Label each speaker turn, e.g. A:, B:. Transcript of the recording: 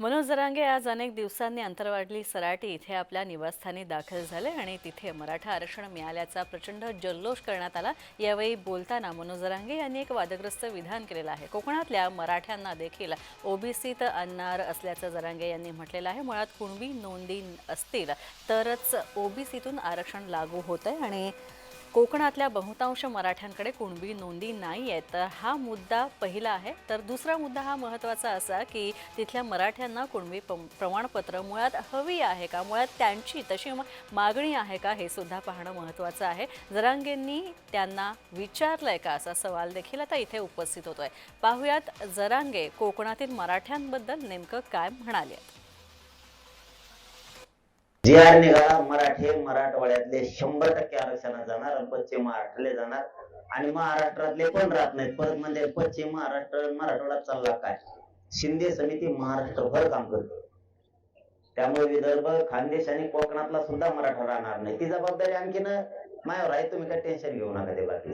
A: मनोज जरांगे आज अनेक दिवसांनी अंतरवाडली सराटी इथे आपल्या निवासस्थानी दाखल झाले आणि तिथे मराठा आरक्षण मिळाल्याचा प्रचंड जल्लोष करण्यात आला. यावेळी बोलताना मनोज जरांगे यांनी एक वादग्रस्त विधान केलेलं आहे. कोकणातल्या मराठ्यांना देखील ओबीसीत आणणार असल्याचं जरांगे यांनी म्हटलेलं आहे. मुळात कुणबी नोंदी असतील तरच ओबीसीतून आरक्षण लागू होतंय आणि कोकणातल्या बहुतांश मराठ्यांकडे कुणबी नोंदी नाही आहेत तर हा मुद्दा पहिला आहे. तर दुसरा मुद्दा हा महत्त्वाचा असा की तिथल्या मराठ्यांना कुणबी पम- प्रमाणपत्र मुळात हवी आहे का? मुळात त्यांची तशी मागणी आहे का? हे सुद्धा पाहणं महत्त्वाचं आहे. जरांगेंनी त्यांना विचारलं आहे का असा सवाल देखील आता इथे उपस्थित होतो आहे पाहूयात जरांगे कोकणातील मराठ्यांबद्दल नेमकं काय म्हणाले आहेत?
B: जे आर निघाला मराठे मराठवाड्यातले शंभर टक्के आरक्षणात जाणार आणि पश्चिम महाराष्ट्राला जाणार. आणि महाराष्ट्रातले पण राहत नाहीत. परत म्हणजे पश्चिम महाराष्ट्र मराठवाडा चालला काय? शिंदे समिती महाराष्ट्रभर काम करते. त्यामुळे विदर्भ खानदेश आणि कोकणातला सुद्धा मराठा राहणार नाही. ती जबाबदारी आणखीन मायावर आहे. तुम्ही काय टेन्शन घेऊ नका ते बाकी.